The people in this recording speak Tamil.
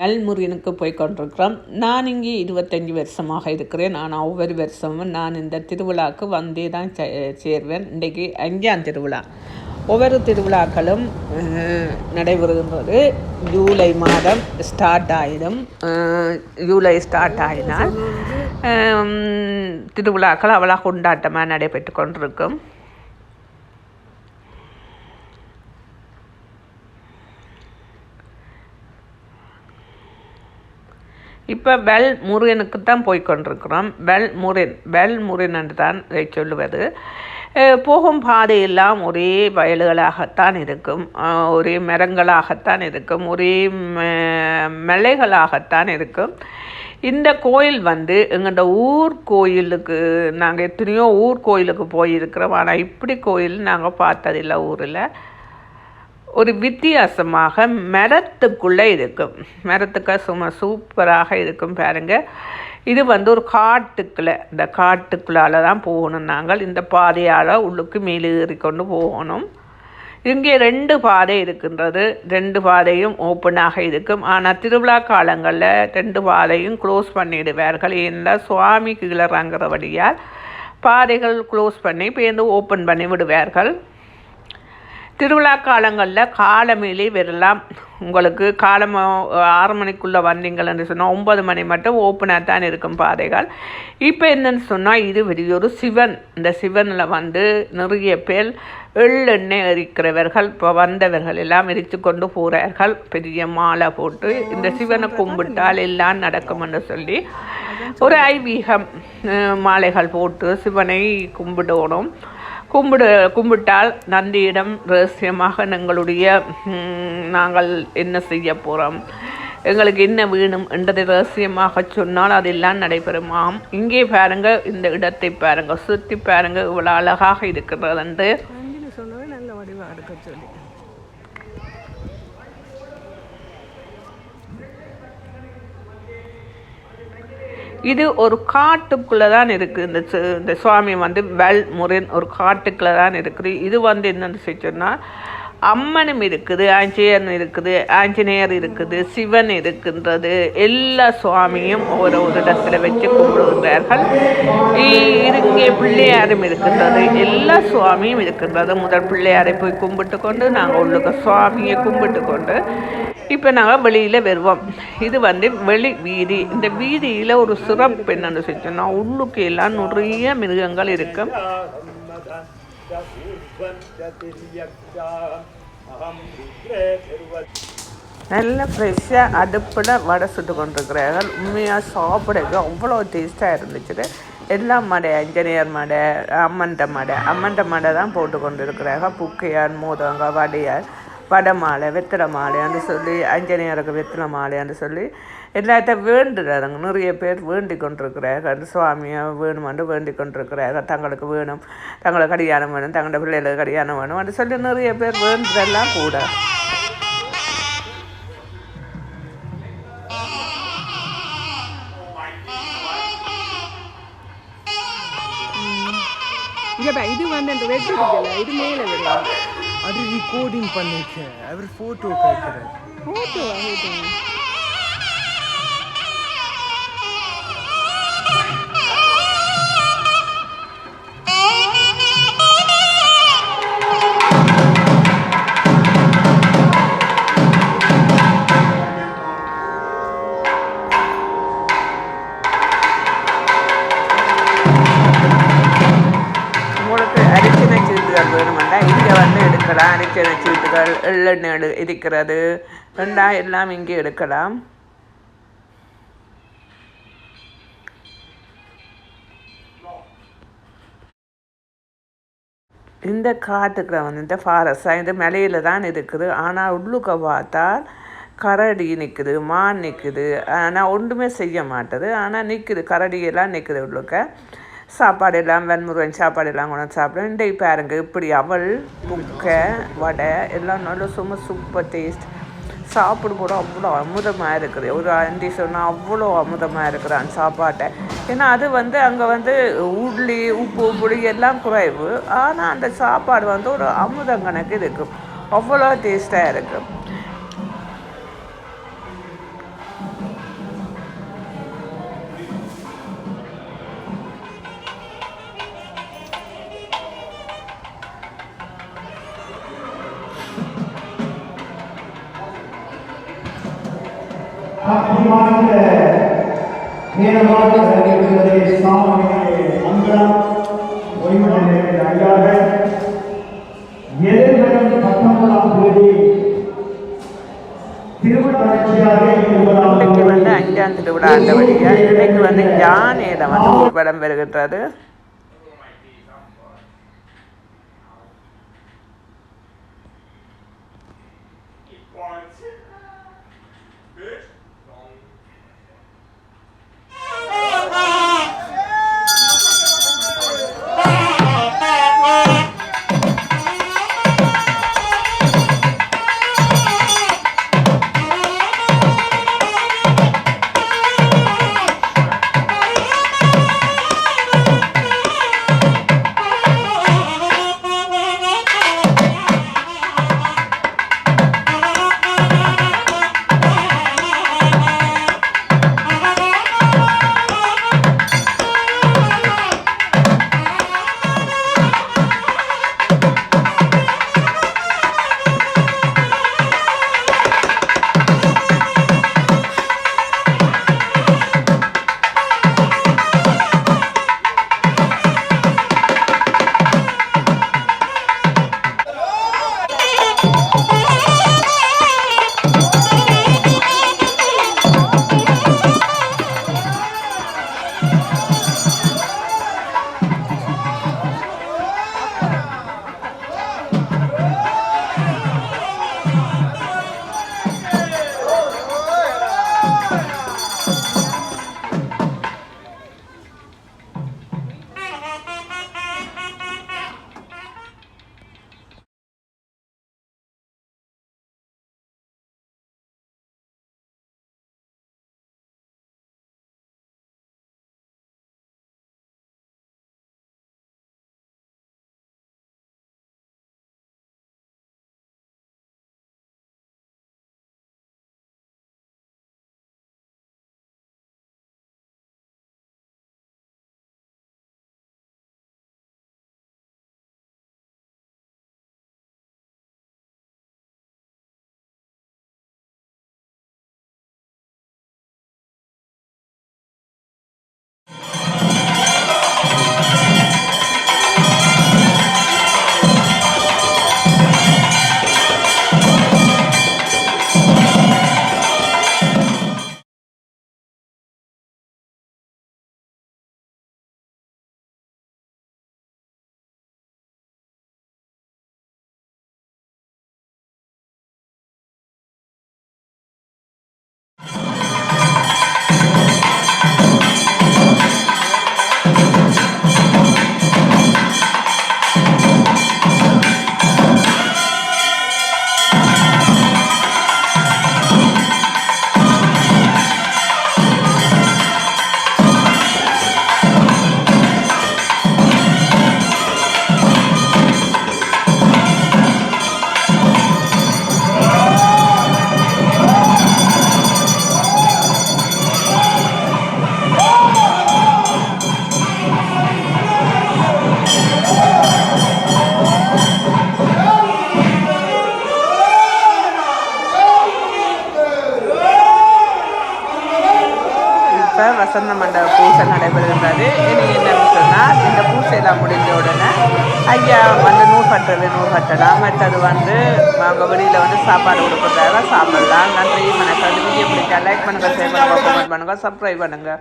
அல்முருகனுக்கு போய் கொண்டிருக்கிறோம் நான் இங்கே இருபத்தஞ்சி வருஷமாக இருக்கிறேன். நான் ஒவ்வொரு வருஷமும் நான் இந்த திருவிழாவுக்கு வந்தே தான் சே- சேர்வேன். இன்றைக்கு அஞ்சாம் திருவிழா. ஒவ்வொரு திருவிழாக்களும் நடைபெறும்போது நடைபெறுகின்றது ஜூலை மாதம் ஸ்டார்ட் ஆயிடும். ஜூலை ஸ்டார்ட் ஆகினால் திருவிழாக்கள் அவ்வளோ கொண்டாட்டமாக நடைபெற்று கொண்டிருக்கும். இப்போ பெல் முருகனுக்கு தான் போய் கொண்டிருக்கிறோம். பெல் முருகன் பெல் முருகன் என்று தான் இதை சொல்லுவது. போகும் பாதையெல்லாம் ஒரே வயல்களாகத்தான் இருக்கும். ஒரே மரங்களாகத்தான் இருக்கும். ஒரே மலைகளாகத்தான் இருக்கும். இந்த கோயில் வந்து எங்கள்ட ஊர் கோயிலுக்கு நாங்கள் எத்தனையோ ஊர் கோயிலுக்கு போயிருக்கிறோம். ஆனால் இப்படி கோயில் நாங்கள் பார்த்ததில்லை ஊரில். ஒரு வித்தியாசமாக மரத்துக்குள்ளே இருக்கும். மரத்துக்கு சும்மா சூப்பராக இருக்கும் பாருங்க. இது வந்து ஒரு காட்டுக்குள்ளே. இந்த காட்டுக்குள்ளால தான் போகணும் நாங்கள். இந்த பாதையால் உள்ளுக்கு மேலேறி கொண்டு போகணும். இங்கே ரெண்டு பாதை இருக்கின்றது. ரெண்டு பாதையும் ஓப்பனாக இருக்கும். ஆனால் திருவிழா காலங்களில் ரெண்டு பாதையும் க்ளோஸ் பண்ணிடுவார்கள். ஏன்னா சுவாமி கீழே இறங்குறபடியால் பாதைகள் க்ளோஸ் பண்ணி பேருந்து ஓப்பன் பண்ணி விடுவார்கள். திருவிழா காலங்களில் காலமேலே வரலாம். உங்களுக்கு காலம் ஆறு மணிக்குள்ளே வந்தீங்கள்னு சொன்னால் ஒம்பது மணி மட்டும் ஓப்பனாக தான் இருக்கும் பாதைகள். இப்போ என்னன்னு சொன்னால் இது பெரிய ஒரு சிவன். இந்த சிவனில் வந்து நிறைய பேர் எள்ளெண்ணெய் எரிக்கிறவர்கள் இப்போ வந்தவர்கள் எல்லாம் எரித்து கொண்டு போகிறார்கள் பெரிய மாலை போட்டு இந்த சிவனை கும்பிட்டால் எல்லாம் நடக்கும் என்று சொல்லி ஒரு ஐவீகம் மாலைகள் போட்டு சிவனை கும்பிடணும். கும்பிடு கும்பிட்டால் நந்தியிடம் ரகசியமாக எங்களுடைய நாங்கள் என்ன செய்ய போகிறோம் எங்களுக்கு என்ன வேணும் என்றதை ரகசியமாக சொன்னால் அதெல்லாம் நடைபெறுமாம். இங்கே பாருங்க இந்த இடத்தை பாருங்க சுற்றி பாருங்க இவ்வளோ அழகாக இருக்கிறது என்று. இது ஒரு காட்டுக்குள்ளே தான் இருக்குது இந்த இந்த சுவாமி வந்து வெல் முருகன் ஒரு காட்டுக்குள்ளே தான் இருக்குது. இது வந்து என்னென்னு சொன்னால் அம்மனும் இருக்குது ஆஞ்சநேயர் இருக்குது ஆஞ்சநேயர் இருக்குது சிவன் இருக்கின்றது. எல்லா சுவாமியும் ஒரு ஒரு இடத்துல வச்சு கும்பிடுகின்றார்கள். இங்கே பிள்ளையாரும் இருக்கின்றது. எல்லா சுவாமியும் இருக்கின்றது. முதல் பிள்ளையாரை போய் கும்பிட்டு கொண்டு நாங்கள் உள்ளுக்க சுவாமியை கும்பிட்டு கொண்டு இப்போ நாங்கள் வெளியில் வருவோம். இது வந்து வெளி வீதி. இந்த வீதியில் ஒரு சிறப்பு என்னன்னு சொன்னா உள்ளுக்கு எல்லாம் நிறைய மிருகங்கள் இருக்கும் நல்ல ஃப்ரெஷ்ஷாக அடுப்பில் வடை சுட்டு கொண்டிருக்கிறார்கள் உண்மையாக சாப்பிடக்கு அவ்வளோ டேஸ்ட்டாக இருந்துச்சு எல்லாம் மடை அஞ்சனியர் மடை அம்மன்ட மடை அம்மன்ட மடை தான் போட்டு கொண்டு இருக்கிறார்கள் புக்கையான் மோதங்க வடையார் வடை மாலை வெத்தலை மாலைன்னு சொல்லி அஞ்சனையருக்கு வெத்தலை மாலைன்னு சொல்லி எல்லாத்த வேண்டுறாங்க நிறைய பேர் வேண்டி கொண்டிருக்கிறார்கள் சுவாமியை வேணுமென்று வேண்டி கொண்டிருக்கிறார்கள் தங்களுக்கு வேணும் தங்களுக்கு கல்யாணம் வேணும் தங்களோட பிள்ளைகளுக்கு கல்யாணம் வேணும் சொல்லி நிறைய பேர் வேண்டுதெல்லாம் கூட. இது வந்து அந்த வெட்டி இருக்குல்ல இது மேலே அது ரெக்கார்டிங் பண்ணிச்சு அவர் ஃபோட்டோ கேட்குறாரு ஃபோட்டோ சீட்டுகள் வேணுமெண்டா இங்கே வந்து எடுக்கலாம். அரிச்சனை சீட்டுகள் எள்ளெண்ணெய் எடு இருக்கிறது. ரெண்டா எல்லாம் இங்கே எடுக்கலாம். இந்த காட்டுக்குள்ள வந்து இந்த ஃபாரஸ்டாக இந்த மலையில் தான் இருக்குது. ஆனால் உள்ளுக்க பார்த்தால் கரடி நிற்குது மான் நிற்குது ஆனால் ஒன்றுமே செய்ய மாட்டது. ஆனால் நிற்குது கரடியெல்லாம் நிற்குது உள்ளுக்க. சாப்பாடு எல்லாம் வெண்முருகன் சாப்பாடு எல்லாம் கொண்டு வந்து சாப்பிடும். இன்றைக்கு பாருங்க இப்படி அவள் புக்கை வடை எல்லாம் நல்ல சும்மா சூப்பர் டேஸ்ட் சாப்பிடும் கூட அவ்வளோ அமுதமாக இருக்குது. ஒரு ஆண்டி சொன்னால் அவ்வளோ அமுதமாக இருக்கிறான் சாப்பாட்டை. ஏன்னா அது வந்து அங்கே வந்து உள்ளி உப்பு புளி எல்லாம் குறைவு. ஆனால் அந்த சாப்பாடு வந்து ஒரு அமுதம் கணக்கு இருக்கும் அவ்வளோ டேஸ்ட்டாக இருக்குது வாய்ந்த நேரமாக நடைபெறுவதை சாமியை மங்களம் ஓய்வு ஐயார்கள் எதிர்வரும் பத்தொன்பதாம் தேதி வந்து திருவிழா இன்னைக்கு வந்து ஊர்வலம் வருகின்றது இப்போ வசந்த மண்டப பூசை நடைபெறுகின்றது. இனி என்னன்னு சொன்னால் இந்த பூசையெல்லாம் முடிஞ்ச உடனே ஐயா வந்து நூல் கட்டுறது நூல் கட்டலாம். மற்றது வந்து அவங்க வெளியில் வந்து சாப்பாடு கொடுக்குறதாக சாப்பிடலாம். நன்றி வணக்கம். வீடியோ பிடிச்சா லைக் பண்ணுங்கள் ஷேர் பண்ணுங்கள் கமெண்ட் பண்ணுங்கள் சப்ஸ்கிரைப் பண்ணுங்கள்